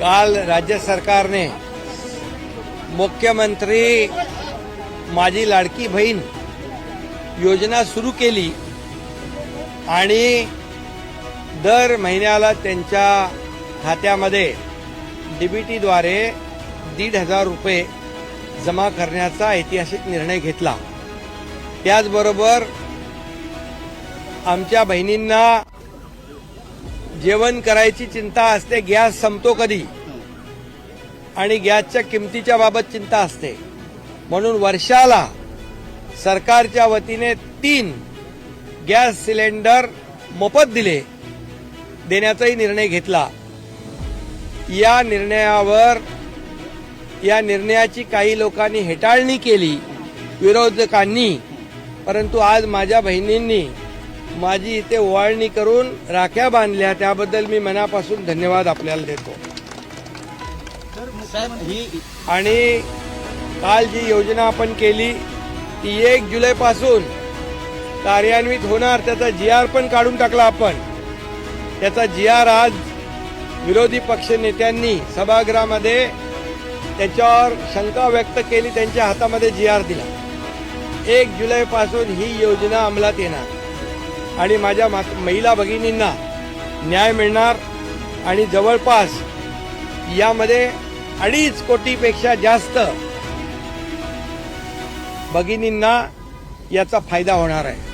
काल राज्य सरकारने मुख्यमंत्री माझी लाडकी बहीण योजना सुरू केली आणि दर महिन्याला त्यांच्या खात्यामध्ये डीबीटीद्वारे दीड हजार रुपये जमा करण्याचा ऐतिहासिक निर्णय घेतला. त्याचबरोबर आमच्या बहिणींना जेवण करायची चिंता असते गॅस संपतो कधी? आणि गॅसच्या किमतीच्या बाबत चिंता असते. म्हणून वर्षाला सरकारच्या वतीने तीन गॅस सिलेंडर मोफत दिले देण्याचाही निर्णय घेतला. या निर्णयावर या निर्णयाची काही लोकांनी हेटाळणी केली विरोधकांनी. परंतु आज माझ्या बहिणींनी माझी इथे ओवाळणी करून राख्या बांधल्या त्याबद्दल मी मनापासून धन्यवाद आपल्याला देतो. ही आणि काल जी योजना आपण केली ती एक जुलैपासून कार्यान्वित होणार त्याचा जी आर पण काढून टाकला आपण. त्याचा जी आर आज विरोधी पक्ष नेत्यांनी सभागृहामध्ये त्याच्यावर शंका व्यक्त केली त्यांच्या हातामध्ये जी आर दिला. एक जुलैपासून ही योजना अंमलात येणार. आणि माझ्या मा- महिला भगिनींना न्याय मिळणार आणि जवळपास यामध्ये अडीच कोटीपेक्षा जास्त भगिनींना याचा फायदा होणार आहे.